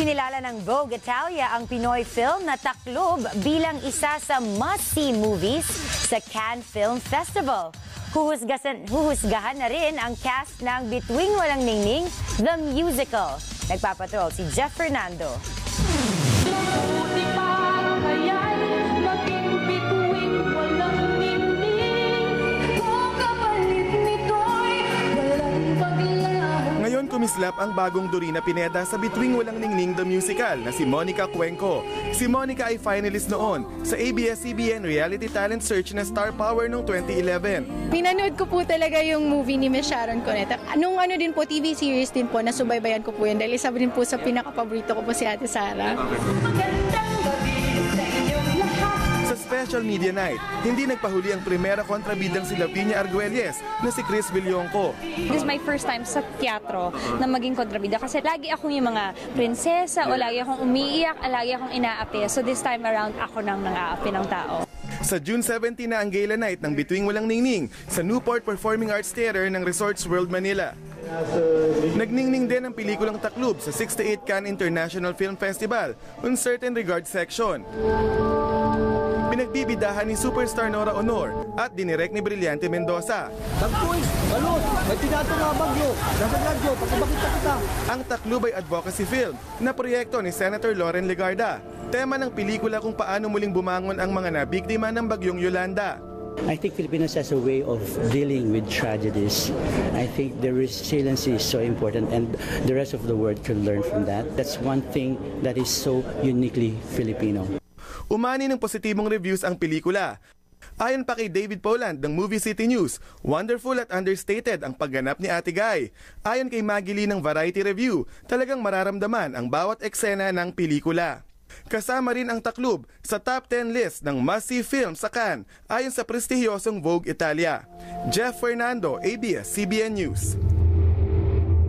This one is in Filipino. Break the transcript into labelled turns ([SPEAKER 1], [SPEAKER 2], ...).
[SPEAKER 1] Kinilala ng Vogue Italia ang Pinoy film na Taklob bilang isa sa must-see movies sa Cannes Film Festival. Huhusgasan, huhusgahan na rin ang cast ng Between Walang Ningning, The Musical. Nagpapatrol si Jeff Fernando.
[SPEAKER 2] Kumislap ang bagong Dorina Pineda sa Bituing Walang Ningning the Musical na si Monica Cuenco. Si Monica ay finalist noon sa ABS-CBN Reality Talent Search na Star Power noong 2011.
[SPEAKER 3] Pinanood ko po talaga yung movie ni Miss Sharon Cuneta. Nung ano din po, TV series din po, nasubaybayan ko po yun dahil isa din po sa pinaka-paborito ko po si Ate Sara.
[SPEAKER 4] Magandang Sa
[SPEAKER 2] Special Media Night, hindi nagpahuli ang primera kontrabidang si Lavinia Arguelles na si Chris Villonco.
[SPEAKER 5] This is my first time sa teatro na maging kontrabida kasi lagi akong yung mga prinsesa o lagi akong umiiyak, lagi akong inaapi. So this time around, ako nang nang-aapi ng tao.
[SPEAKER 2] Sa June 17 na ang gala night ng Bituing Walang Ningning sa Newport Performing Arts Theater ng Resorts World Manila. Nagningning din ang pelikulang Taklub sa 68 Cannes International Film Festival on Certain Regard Section. Pinagbibidahan ni superstar Nora Honor at dinirek ni Brillante Mendoza.
[SPEAKER 6] Tagpuis, balot, may tinato nga bagyo. Nasa radyo, pagkabakita kita.
[SPEAKER 2] Ang Taklub ay advocacy film na proyekto ni Senator Loren Legarda. Tema ng pelikula kung paano muling bumangon ang mga nabiktima ng bagyong Yolanda.
[SPEAKER 7] I think Filipinos has a way of dealing with tragedies. I think the resiliency is so important and the rest of the world can learn from that. That's one thing that is so uniquely Filipino.
[SPEAKER 2] Umani ng positibong reviews ang pelikula. Ayon pa kay David Poland ng Movie City News, wonderful at understated ang pagganap ni Ate Guy. Ayon kay Maggie ng Variety Review, talagang mararamdaman ang bawat eksena ng pelikula. Kasama rin ang Taklub sa top 10 list ng must-see film sa Cannes ayon sa prestihiyosong Vogue Italia. Jeff Fernando, ABS-CBN News.